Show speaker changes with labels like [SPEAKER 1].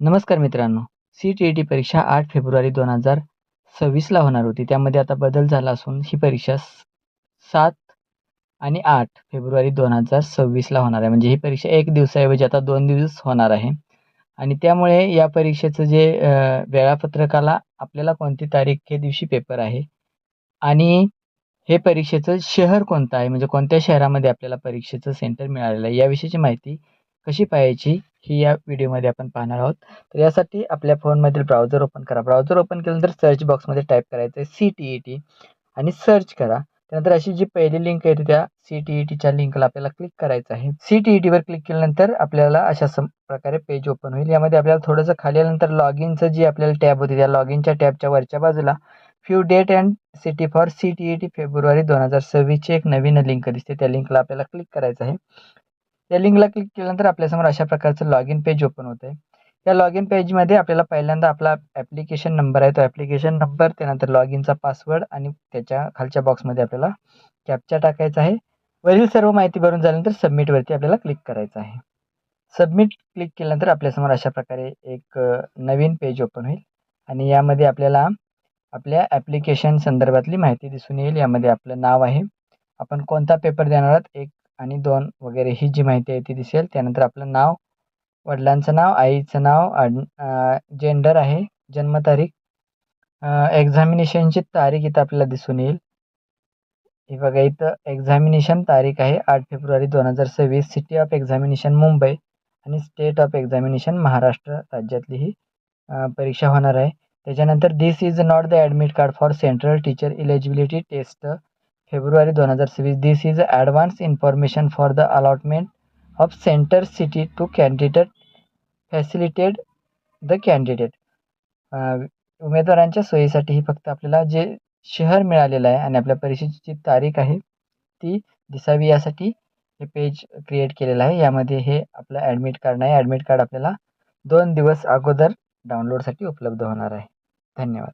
[SPEAKER 1] नमस्कार मित्रांनो. C T E T परीक्षा आठ फेब्रुवारी दोन हजार सव्वीसला होणार होती. त्यामध्ये आता बदल झाला असून ही परीक्षा सात आणि आठ फेब्रुवारी दोन हजार सव्वीसला होणार आहे. म्हणजे ही परीक्षा एक दिवसाऐवजी आता दोन दिवस होणार आहे. आणि त्यामुळे या परीक्षेचं जे वेळापत्रकाला आपल्याला कोणती तारीख हे दिवशी पेपर आहे आणि हे परीक्षेचं शहर कोणतं आहे? म्हणजे कोणत्या शहरामध्ये आपल्याला परीक्षेचं सेंटर मिळालेलं आहे? याविषयीची माहिती कशी पाहायची ही या व्हिडिओमध्ये आपण पाहणार आहोत. तर यासाठी आपल्या फोनमधील ब्राउझर ओपन करा. ब्राउझर ओपन केल्यानंतर सर्च बॉक्समध्ये टाईप करायचं आहे सी टी ई टी आणि सर्च करा. त्यानंतर अशी जी पहिली लिंक येते त्या सी टी ई टीच्या लिंकला आपल्याला क्लिक करायचं आहे. सी टी ई टीवर क्लिक केल्यानंतर आपल्याला अशा सम प्रकारे पेज ओपन होईल. यामध्ये आपल्याला थोडंसं खाली आल्यानंतर लॉग इनचं जी आपल्याला टॅब होती त्या लॉग इनच्या टॅबच्या वरच्या बाजूला few date and city for C T E T February दोन हजार सव्वीसची एक नवीन लिंक दिसते. त्या लिंकला आपल्याला क्लिक करायचं आहे. त्या लिंकला क्लिक केल्यानंतर आपल्यासमोर अशा प्रकारचं लॉग इन पेज ओपन होतं आहे या लॉग इन पेजमध्ये आपल्याला पहिल्यांदा आपला ॲप्लिकेशन नंबर आहे. तो ॲप्लिकेशन नंबर त्यानंतर लॉग इनचा पासवर्ड आणि त्याच्या खालच्या बॉक्समध्ये आपल्याला कॅपचा टाकायचा आहे. वरील सर्व माहिती भरून झाल्यानंतर सबमिटवरती आपल्याला क्लिक करायचं आहे. सबमिट क्लिक केल्यानंतर आपल्यासमोर अशा प्रकारे एक नवीन पेज ओपन होईल. आणि यामध्ये आपल्याला आपल्या ॲप्लिकेशन संदर्भातली माहिती दिसून येईल. यामध्ये आपलं नाव आहे. आपण कोणता पेपर देणार आहात? एक आणि दोन वगैरे ही जी माहिती आहे ती दिसेल. त्यानंतर आपलं नाव वडिलांचं नाव आईचं नाव आड जेंडर आहे जन्मतारीख एक्झामिनेशनची तारीख इथं आपल्याला दिसून येईल. हे बघा इथं एक्झामिनेशन तारीख आहे आठ फेब्रुवारी दोन हजार सव्वीस. सिटी ऑफ एक्झामिनेशन मुंबई आणि स्टेट ऑफ एक्झामिनेशन महाराष्ट्र राज्यातली ही परीक्षा होणार आहे. त्याच्यानंतर this is not the admit card for central teacher eligibility test February दोन हजार सव्वीस. This is advance information for the allotment of centre city to candidate facilitated the candidate उमेदवारांच्या सोयीसाठी ही फक्त आपल्याला जे शहर मिळालेलं आहे आणि आपल्या परीक्षेची जी तारीख आहे ती दिसावी यासाठी हे पेज क्रिएट केलेलं आहे. यामध्ये हे आपलं ॲडमिट कार्ड नाही. ॲडमिट कार्ड आपल्याला दोन दिवस अगोदर डाउनलोडसाठी उपलब्ध होणार आहे. धन्यवाद.